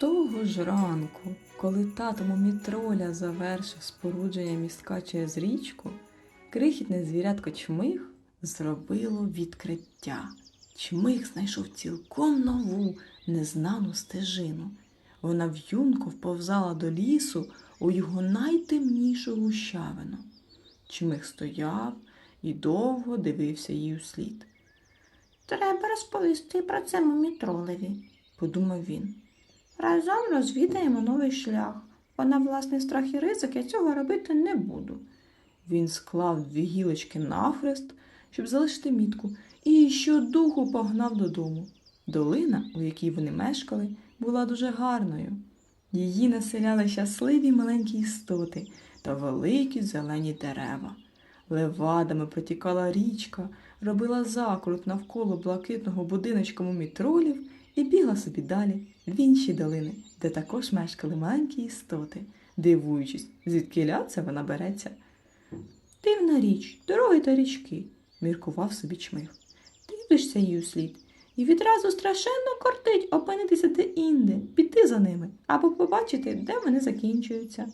Того ж ранку, коли тато мумітроля завершив спорудження містка через річку, крихітне звірятко чмих зробило відкриття. Чмих знайшов цілком нову, незнану стежину. Вона в'юнко вповзала до лісу у його найтемнішу гущавину. Чмих стояв і довго дивився їй услід. Треба розповісти про це мумітролеві, Подумав він. Разом розвідаємо новий шлях. Бо на власний страх і ризик я цього робити не буду. Він склав дві гілочки навхрест, щоб залишити мітку, і щодуху погнав додому. Долина, у якій вони мешкали, була дуже гарною. Її населяли щасливі маленькі істоти та великі зелені дерева. Левадами протікала річка, робила закрут навколо блакитного будиночка мумітролів і бігла собі далі в інші долини, де також мешкали маленькі істоти, дивуючись, звідки це вона береться. Дивна річ, дороги та річки, міркував собі чмих. Дивишся їй услід, і відразу страшенно кортить опинитися де-інде, піти за ними або побачити, де вони закінчуються.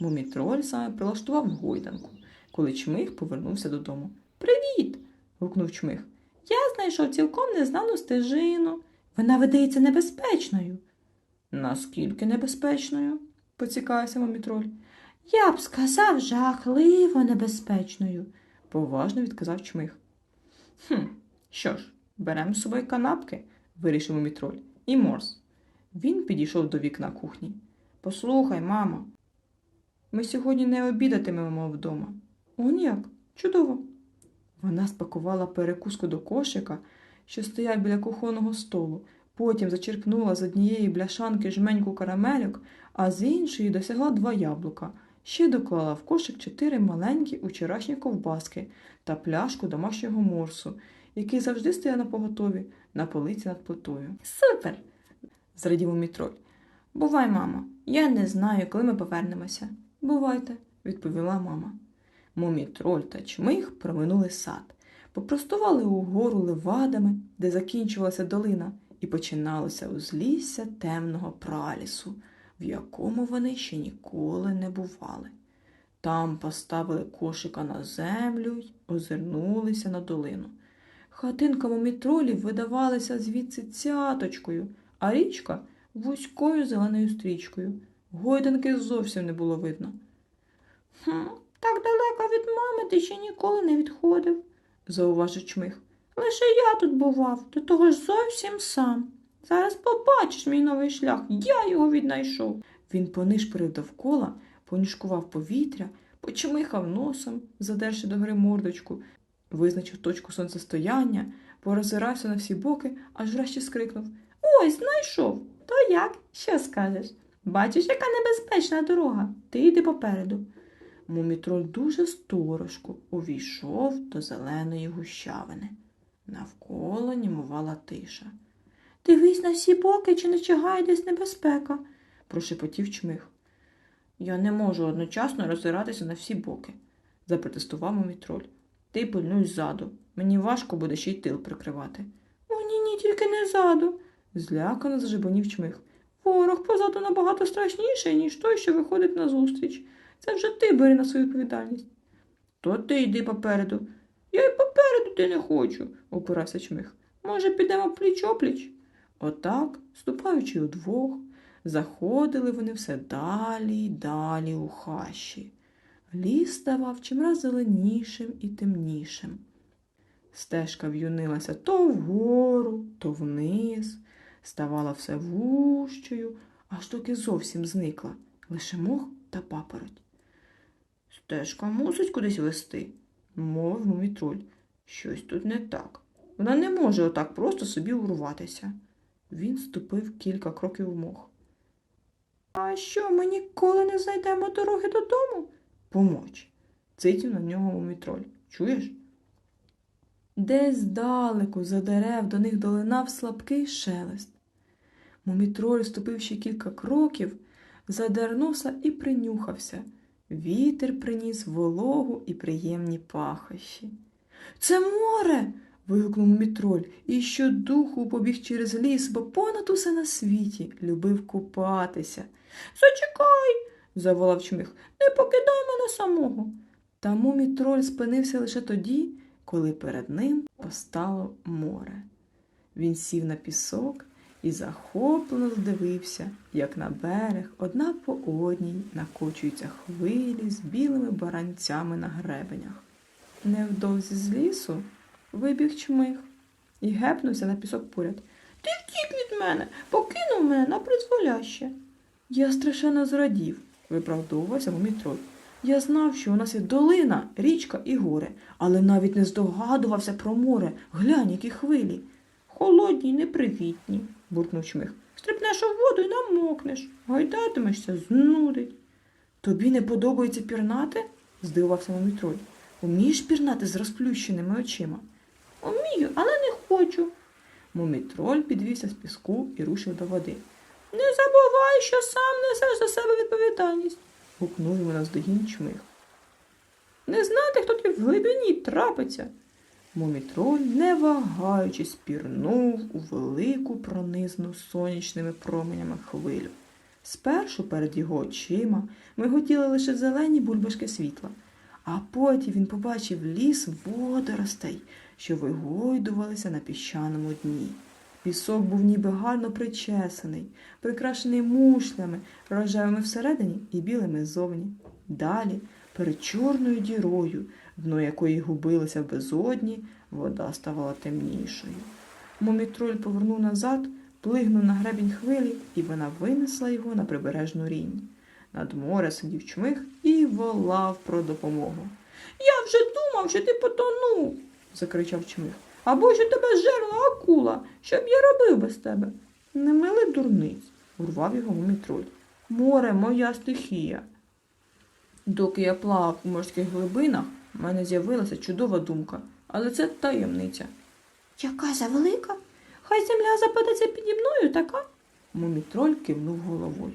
Мумітроль саме прилаштував гойданку, коли чмих повернувся додому. Привіт! гукнув чмих. Я знайшов цілком незнану стежину. Вона видається небезпечною. Наскільки небезпечною? поцікавився мумітроль. Я б сказав, жахливо небезпечною. поважно відказав чмих. Хм, що ж, беремо з собою канапки, вирішив мумітроль, і морс. Він підійшов до вікна кухні. Послухай, мамо, ми сьогодні не обідатимемо вдома. Он як? Чудово. Вона спакувала перекуску до кошика, що стояв біля кухонного столу, потім зачерпнула з однієї бляшанки жменьку карамельок, а з іншої досягла два яблука. Ще доклала в кошик чотири маленькі вчорашні ковбаски та пляшку домашнього морсу, який завжди стояв на поготові на полиці над плитою. Супер! зрадів мітроль. Бувай, мамо, я не знаю, коли ми повернемося. Бувайте, відповіла мама. Мумітроль та чмих проминули сад, попростували угору левадами, де закінчувалася долина, і починалося узлісся темного пралісу, в якому вони ще ніколи не бували. Там поставили кошика на землю й озирнулися на долину. Хатинка мумітролів видавалася звідси цяточкою, а річка вузькою зеленою стрічкою. Гойданки зовсім не було видно. Хм, так далеко від мами ти ще ніколи не відходив. Зауважив чмих. Лише я тут бував, до того ж зовсім сам. Зараз побачиш мій новий шлях, я його віднайшов. Він понишпорив довкола, понюшкував повітря, почмихав носом, задерши до гри мордочку, визначив точку сонцестояння, порозирався на всі боки, аж врешті скрикнув. Ось, знайшов. То як? Що скажеш? Бачиш, яка небезпечна дорога. Ти йди попереду. Мумітроль дуже сторожко увійшов до зеленої гущавини. Навколо німувала тиша. Дивись на всі боки, чи не чигає десь небезпека. прошепотів чмих. Я не можу одночасно роззиратися на всі боки, запротестував мумітроль. Ти пильнуй ззаду. Мені важко буде ще й тил прикривати. О, ні, ні, тільки не ззаду. Злякано зажебонів чмих. Ворог позаду набагато страшніший, ніж той, що виходить назустріч. Це вже ти бери на свою відповідальність. То ти йди попереду. Я й попереду ти не хочу, опирався чмих. Може, підемо пліч опліч? Отак, ступаючи удвох, заходили вони все далі й далі у хащі. Ліс ставав чимраз зеленішим і темнішим. Стежка в'юнилася то вгору, то вниз, ставала все вущою, аж доки зовсім зникла лише мох та папороть. Стежка мусить кудись вести, мовив мумітроль. Щось тут не так. Вона не може отак просто собі урватися. Він ступив кілька кроків в мох. А що, ми ніколи не знайдемо дороги додому? Помоч. Цитів на нього мумітроль. Чуєш? Десь здалеку за дерев до них долинав слабкий шелест. Мумітроль, ступив ще кілька кроків, задернувся і принюхався. Вітер приніс вологу і приємні пахощі. Це море. вигукнув мітроль і щодуху побіг через ліс, бо понад усе на світі любив купатися. Зачекай, заволав чмих. не покидай мене самого. Та мумітроль спинився лише тоді, коли перед ним постало море. Він сів на пісок і захоплено здивився, як на берег одна по одній накочуються хвилі з білими баранцями на гребенях. Невдовзі з лісу вибіг чмих і гепнувся на пісок поряд. Ти втік від мене, покинув мене на призволяще. Я страшенно зрадів, виправдовувався мумітроль. Я знав, що у нас є долина, річка і гори, але навіть не здогадувався про море. Глянь, які хвилі. Холодні й непривітні. буркнув чмих. Стрипнеш у воду і намокнеш, гайдатимешся, знудить. Тобі не подобається пірнати? здивувався мумітроль. Умієш пірнати з розплющеними очима? Умію, але не хочу. Мумітроль підвівся з піску і рушив до води. Не забувай, що сам несеш за себе відповідальність. Гукнув йому наздогін чмих. Не знати, хто тобі в глибині трапиться. Мумітроль, не вагаючись, пірнув у велику пронизну сонячними променями хвилю. Спершу перед його очима миготіли лише зелені бульбашки світла, а потім він побачив ліс водоростей, що вигойдувалися на піщаному дні. Пісок був ніби гарно причесаний, прикрашений мушлями, рожевими всередині і білими ззовні. Далі, перед чорною дірою, дно якої губилося в безодні, вода ставала темнішою. Момітроль повернув назад, плигнув на гребінь хвилі, і вона винесла його на прибережну рінь. Над море сидів чмих і волав про допомогу. Я вже думав, що ти потонув, закричав чмих. або що тебе жерла акула. Що б я робив без тебе? Не мили дурниць, урвав його мумітроль. Море моя стихія. Доки я плавав у морських глибинах, в мене з'явилася чудова думка, але це таємниця. Яка завелика? Хай земля западеться піді мною, така? Мумітроль кивнув головою.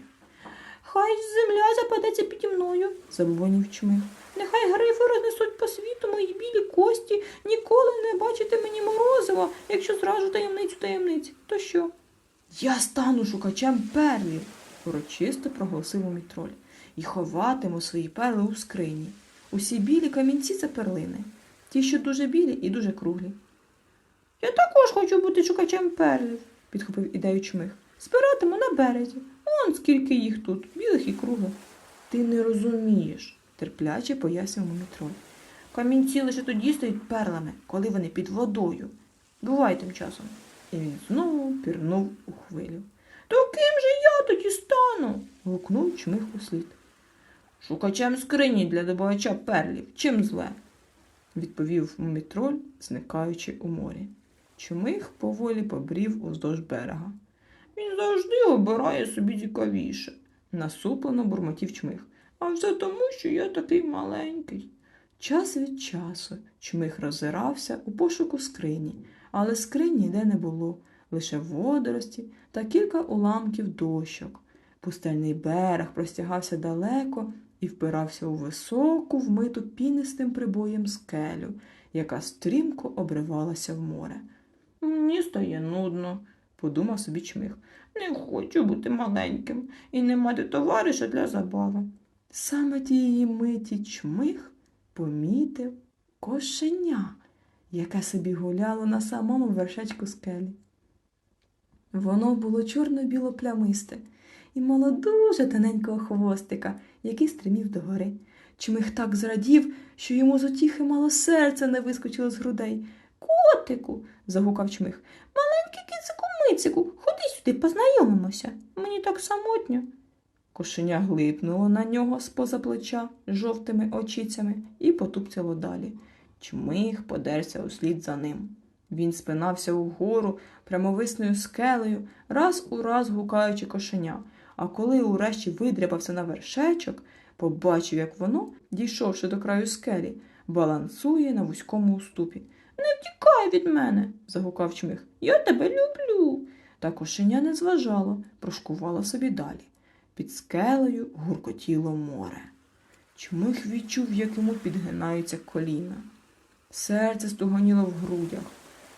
Хай земля западеться піді мною. Забубонів чмих. Нехай грифи рознесуть по світу мої білі кості, ніколи не бачите мені морозива, якщо зражу таємницю таємниць. То що? Я стану шукачем перлів, урочисто проголосив мумітроль, і ховатиму свої перли у скрині. Усі білі камінці це перлини, ті, що дуже білі і дуже круглі. Я також хочу бути шукачем перлів, підхопив ідею чмих. збиратиму на березі. Он скільки їх тут, білих і круглих. Ти не розумієш, терпляче пояснював мумітроль. Камінці лише тоді стають перлами, коли вони під водою. Бувай тим часом. І він знову пірнув у хвилю. То ким же я тоді стану? Гукнув чмих услід. Шукачем скрині для добувача перлів. Чим зле? відповів мумітроль, зникаючи у морі. Чумих поволі побрів уздовж берега. Він завжди обирає собі цікавіше. Насуплено бурмотів чмих. А все тому, що я такий маленький. Час від часу чмих роззирався у пошуку скрині, але скрині ніде не було, лише водорості та кілька уламків дощок. Пустельний берег простягався далеко і впирався у високу, вмиту пінистим прибоєм скелю, яка стрімко обривалася в море. Мені стає нудно, Подумав собі чмих. не хочу бути маленьким і не мати товариша для забави. Саме тієї миті чмих помітив кошеня, яке собі гуляло на самому вершечку скелі. Воно було чорно-біло плямисте і мало дуже тоненького хвостика, який стримів догори. Чмих так зрадів, що йому з утіхи мало серце не вискочило з грудей. Котику, загукав чмих. маленький кицику мицику, ходи сюди, познайомимося. Мені так самотньо. Кошеня глипнуло на нього з-поза плеча жовтими очицями і потупцяло далі. Чмих подерся услід за ним. Він спинався угору прямовисною скелею, раз у раз гукаючи кошеня, а коли урешті видряпався на вершечок, побачив, як воно, дійшовши до краю скелі, балансує на вузькому уступі. Тікай від мене, Загукав чмих. я тебе люблю. Та кошеня не зважало, прошкувало собі далі. Під скелею гуркотіло море. Чмих відчув, як йому підгинаються коліна. Серце стугоніло в грудях.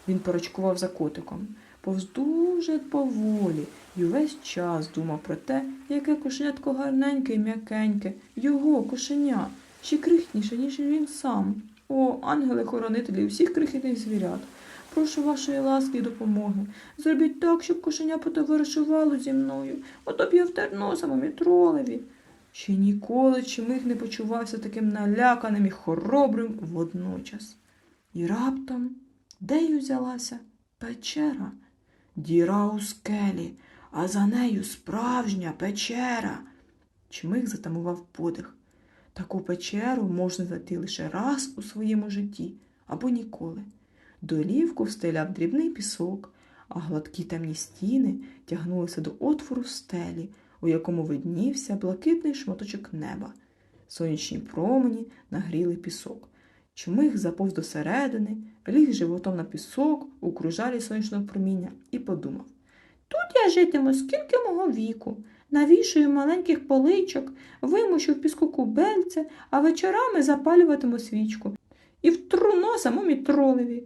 Він порочкував за котиком, повз дуже поволі, і увесь час думав про те, яке кошенятко гарненьке і м'якеньке, його кошеня, ще крихніше, ніж він сам. О, ангели-хоронителі всіх крихітних звірят. Прошу вашої ласки і допомоги. Зробіть так, щоб кошеня потоваришувало зі мною, ото б я втер носом у тролеві. Ще ніколи чимих не почувався таким наляканим і хоробрим водночас. І раптом, де й узялася печера, діра у скелі, а за нею справжня печера. Чмих затамував подих. Таку печеру можна зайти лише раз у своєму житті або ніколи. Долівку встеляв дрібний пісок, а гладкі темні стіни тягнулися до отвору стелі, у якому виднівся блакитний шматочок неба. Сонячні промені нагріли пісок. Чмих заповз до середини, ліг животом на пісок у кружалі сонячного проміння і подумав. Тут я житиму скільки мого віку. Навішую маленьких поличок, вимущу в піску кубельце, а вечорами запалюватиму свічку. І втру носом у мітролеві.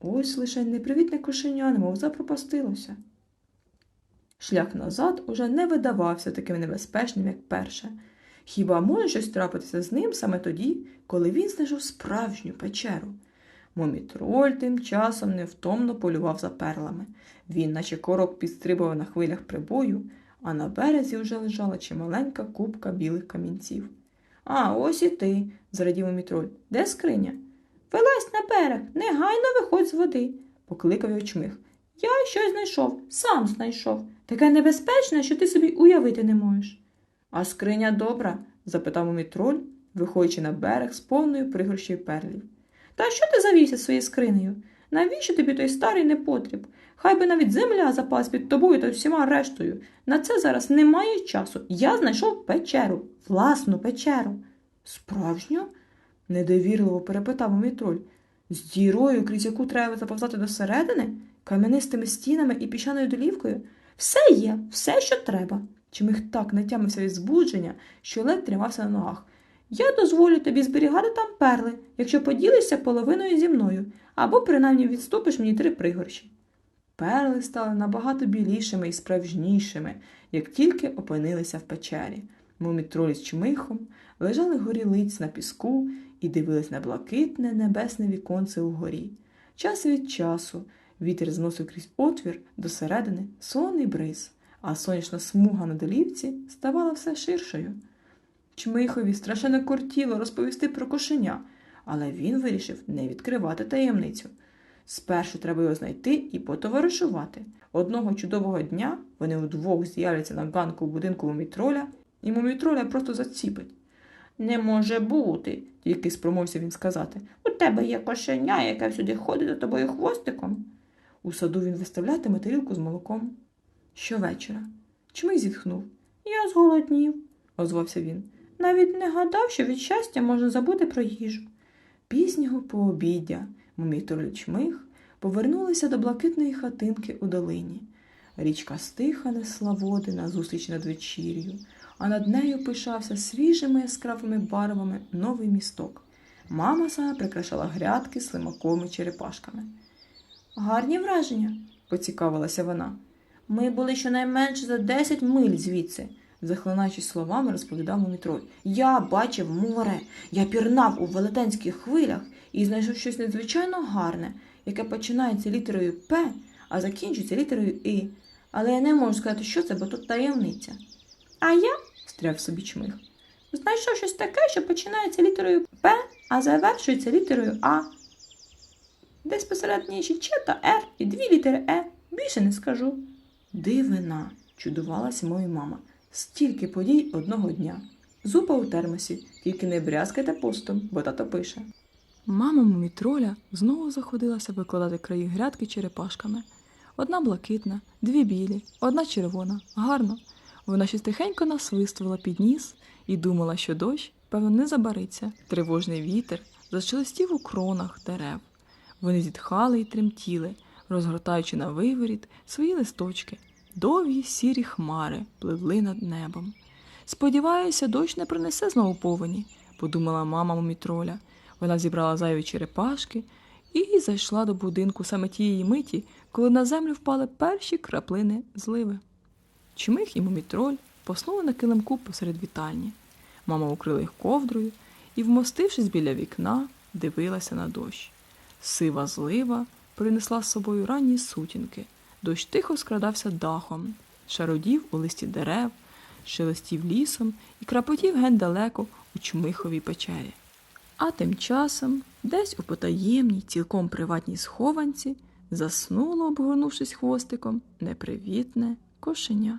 Ось лише непривітне кошеня, немов запропастилося. Шлях назад уже не видавався таким небезпечним, як перше. Хіба може щось трапитися з ним саме тоді, коли він знайшов справжню печеру? Момітроль тим часом невтомно полював за перлами. Він, наче корок, підстрибував на хвилях прибою, а на березі вже лежала чималенька купка білих камінців. А, ось і ти, зрадів Момітроль. Де скриня? Вилазь на берег, негайно виходь з води, покликав його чмих. Я щось знайшов, сам знайшов. Таке небезпечне, що ти собі уявити не можеш. А скриня добра? запитав Момітроль, виходячи на берег з повною пригорщою перлів. Та що ти завівся своєю скринею? Навіщо тобі той старий непотріб? Хай би навіть земля запас під тобою та всіма рештою. На це зараз немає часу. Я знайшов печеру, власну печеру. Справжню? недовірливо перепитав Момітроль. З дірою, крізь яку треба заповзати до середини, кам'янистими стінами і піщаною долівкою? Все є, все, що треба. Чимих так натямився від збудження, що ледь тримався на ногах. Я дозволю тобі зберігати там перли, якщо поділишся половиною зі мною, або принаймні відступиш мені три пригорші. Перли стали набагато білішими і справжнішими, як тільки опинилися в печері. Мумітролі з чмихом лежали горілиць на піску і дивились на блакитне небесне віконце угорі. Час від часу вітер зносив крізь отвір до середини сонний бриз, а сонячна смуга на долівці ставала все ширшою. Чмихові страшенно кортіло розповісти про кошеня, але він вирішив не відкривати таємницю. Спершу треба його знайти і потоваришувати. Одного чудового дня вони удвох з'являться на ганку в будинку мумітроля, і мумітроля просто заціпить. Не може бути, тільки спромовся він сказати. У тебе є кошеня, яке всюди ходить за тобою хвостиком. У саду він виставлятиме тарілку з молоком. Щовечора. Чмий зітхнув. Я зголоднів, озвався він. Навіть не гадав, що від щастя можна забути про їжу. Пізнього пообіддя Мумітроль чмих повернулися до блакитної хатинки у долині. Річка стиха несла води назустріч надвечір'ю, а над нею пишався свіжими яскравими барвами новий місток. Мама саме прикрашала грядки слимаком і черепашками. Гарні враження, поцікавилася вона. Ми були щонайменше за десять миль звідси, захлинаючись словами, розповідав Мумітроль. Я бачив море, я пірнав у велетенських хвилях і знайшов щось надзвичайно гарне, яке починається літерою П, а закінчується літерою І. Але я не можу сказати, що це, бо тут таємниця. А я, стряв собі чмих, знайшов щось таке, що починається літерою П, а завершується літерою А. Десь посередині ще Ч та Р і дві літери Е. Більше не скажу. Дивина, чудувалася моя мама. Стільки подій одного дня. Зупа у термосі, тільки не брязкайте постом, бо тато пише. Мама мумітроля знову заходилася викладати краї грядки черепашками. Одна блакитна, дві білі, одна червона. Гарно. Вона щось тихенько насвистувала під ніс і думала, що дощ, певно, не забариться. Тривожний вітер зашелестів у кронах дерев. Вони зітхали й тремтіли, розгортаючи на виворіт свої листочки. Довгі сірі хмари пливли над небом. Сподіваюся, дощ не принесе знову повені, подумала мама мумітроля. Вона зібрала зайві черепашки і зайшла до будинку саме тієї миті, коли на землю впали перші краплини зливи. Чмих і мумітроль поснули на килимку посеред вітальні. Мама укрила їх ковдрою і, вмостившись біля вікна, дивилася на дощ. Сива злива принесла з собою ранні сутінки. Дощ тихо скрадався дахом, шародів у листі дерев, шелестів лісом і крапотів ген далеко у чмиховій печері. А тим часом, десь у потаємній, цілком приватній схованці, заснуло, обгорнувшись хвостиком, непривітне кошеня.